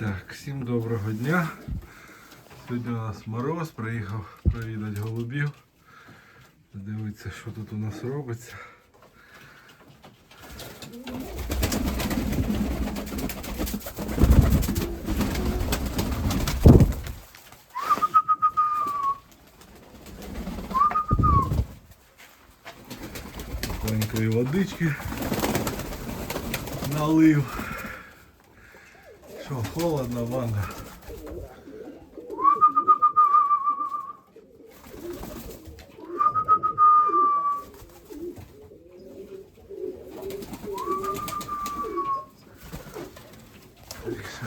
Так, всім доброго дня. Сьогодні у нас мороз, приїхав провідати голубів. Дивіться, що тут у нас робиться. Маленької водички налив. Що, холодно, Ванга? Так що,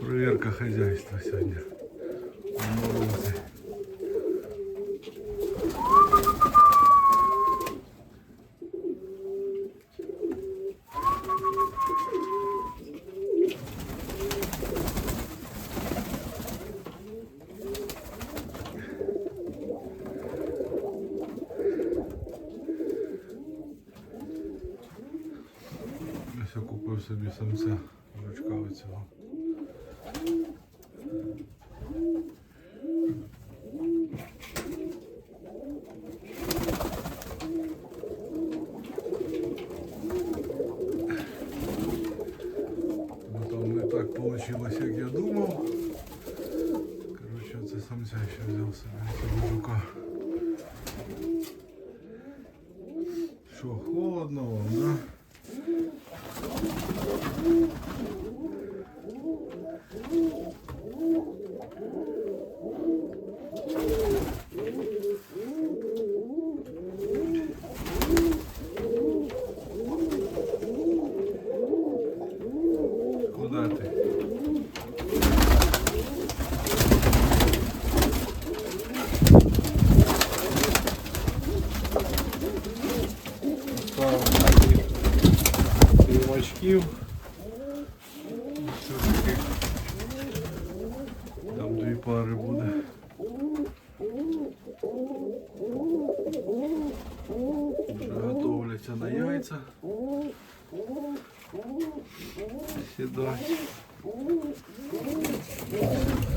Проверка хозяйства сегодня. На морозе. Ось я купив собі самця оцього. Ну так вийшло, як я думав. Коротше, це самця ще взяв собі жука. Що, холодно вам, да? Кривачків. Там дві пари буде. Вже готовляться на яйця. Сідать.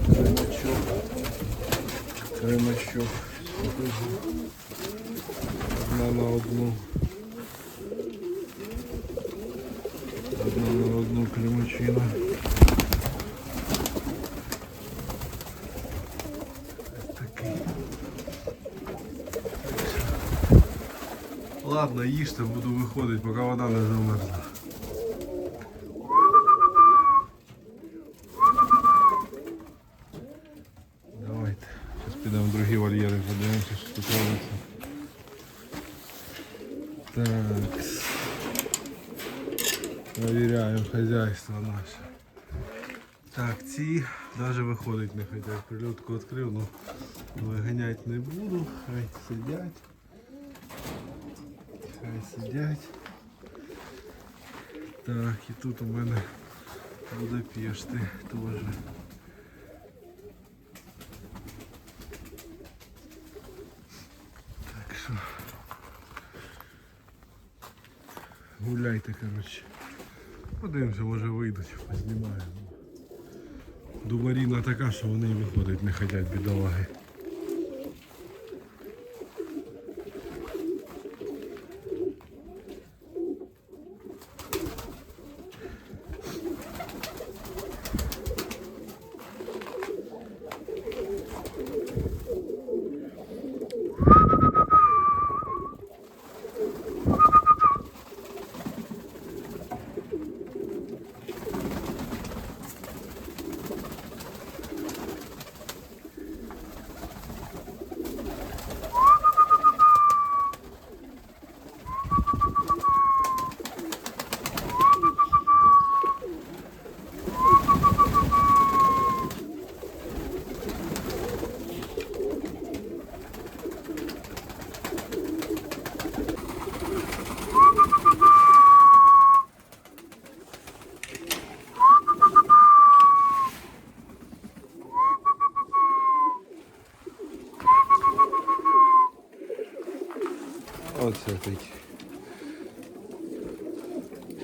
Кремачок. Кремачок. Одна на одну. Такий. Ладно, їжте, буду виходити, поки вода не замерзла. Провіряємо хазяйство наше. Так, ці навіть виходить не хотять. Прильотку відкрив, ну виганяти не буду. Хай сидять. Хай сидять. Так, і тут у мене буде пішти теж. Так що гуляйте, коротше. Подивимося, може вийдуть, познімаємо. Думаріна така, що вони виходить не хочуть бідолаги. Оце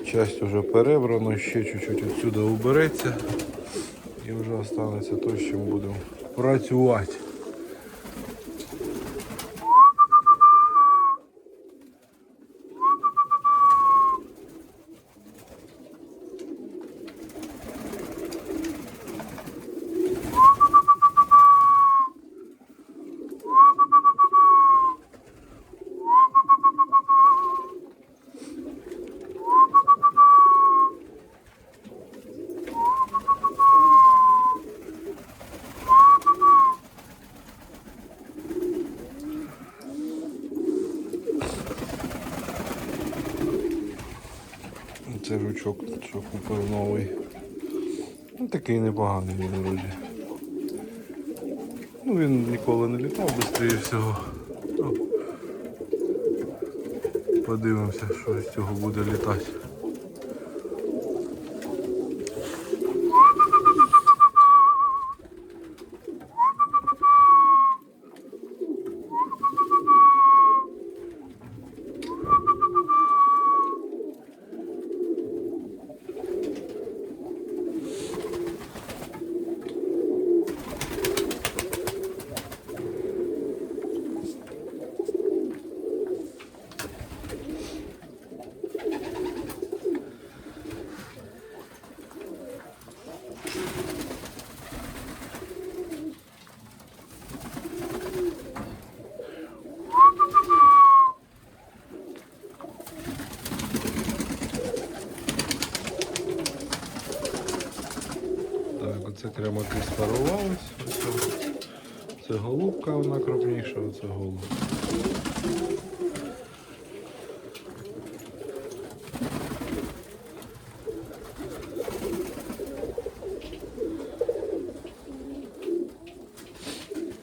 часть вже перебрано, ще чуть-чуть відсюди убереться. І вже останеться то, з чим будемо працювати. Це що купив новий. Ну, такий непоганий він вроді. Ну він ніколи не літав швидше всього. Ну, подивимося, що з цього буде літати. Оце кремаки спарувались. Це голубка вона крупніша, оце голуб.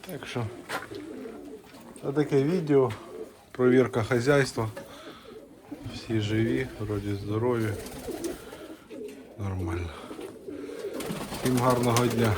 Так що, це таке відео. Провірка хазяйства. Всі живі, вроді здорові. Нормально. Всім гарного дня.